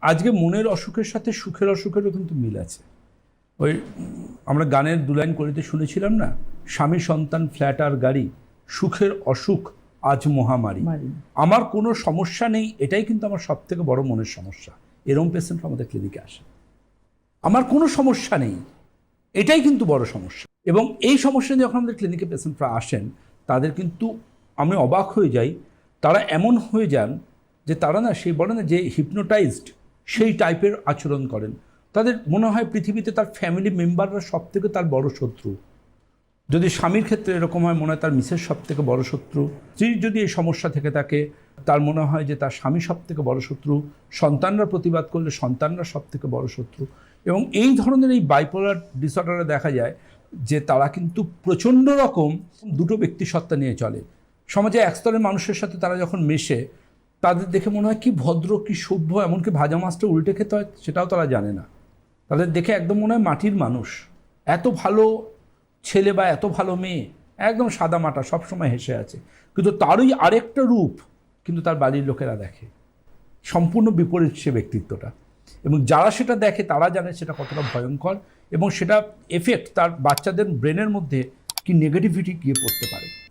আজকে মনের অসুখের সাথে সুখের অসুখেরও কিন্তু মিল আছে। ওই আমরা গানের দু লাইন করিতে শুনেছিলাম না? স্বামী সন্তান ফ্ল্যাট আর গাড়ি সুখের অসুখ আজ মহামারী। আমার কোনো সমস্যা নেই এটাই কিন্তু আমার সব থেকে বড় মনের সমস্যা। এরম পেশেন্ট আমাদের ক্লিনিকে আসে। আমার কোনো সমস্যা নেই এটাই কিন্তু বড় সমস্যা। এবং এই সমস্যা নিয়ে যখন আমাদের ক্লিনিকে পেশেন্টরা আসেন তাদের কিন্তু আমি অবাক হয়ে যাই। তারা এমন হয়ে যান যে তারা না সেই বলে না যে হিপনোটাইজড সেই টাইপের আচরণ করেন। তাদের মনে হয় পৃথিবীতে তার ফ্যামিলি মেম্বাররা সব থেকে তার বড় শত্রু। যদি স্বামীর ক্ষেত্রে এরকম হয়, মনে হয় তার মিসেস সব থেকে বড় শত্রু। স্ত্রীর যদি এই সমস্যা থেকে থাকে, তার মনে হয় যে তার স্বামী সব থেকে বড় শত্রু। সন্তানরা প্রতিবাদ করলে সন্তানরা সব থেকে বড় শত্রু। এবং এই ধরনের এই বাইপোলার ডিসঅর্ডারে দেখা যায় যে তারা কিন্তু প্রচণ্ড রকম দুটো ব্যক্তি সত্তা নিয়ে চলে। সমাজে এক স্তরের মানুষের সাথে তারা যখন মেশে তাদের দেখে মনে হয় কি ভদ্র, কি সভ্য, এমনকি ভাজা মাছটা উল্টে খেতে হয় সেটাও তারা জানে না। তাদের দেখে একদম মনে হয় মাটির মানুষ। এত ভালো ছেলে বা এত ভালো মেয়ে, একদম সাদা মাটা, সবসময় হেসে আছে। কিন্তু তারই আরেকটা রূপ কিন্তু তার বাড়ির লোকেরা দেখে। সম্পূর্ণ বিপরীত সে ব্যক্তিত্বটা। এবং যারা সেটা দেখে তারা জানে সেটা কতটা ভয়ঙ্কর এবং সেটা এফেক্ট তার বাচ্চাদের ব্রেনের মধ্যে কি নেগেটিভিটি গিয়ে পড়তে পারে।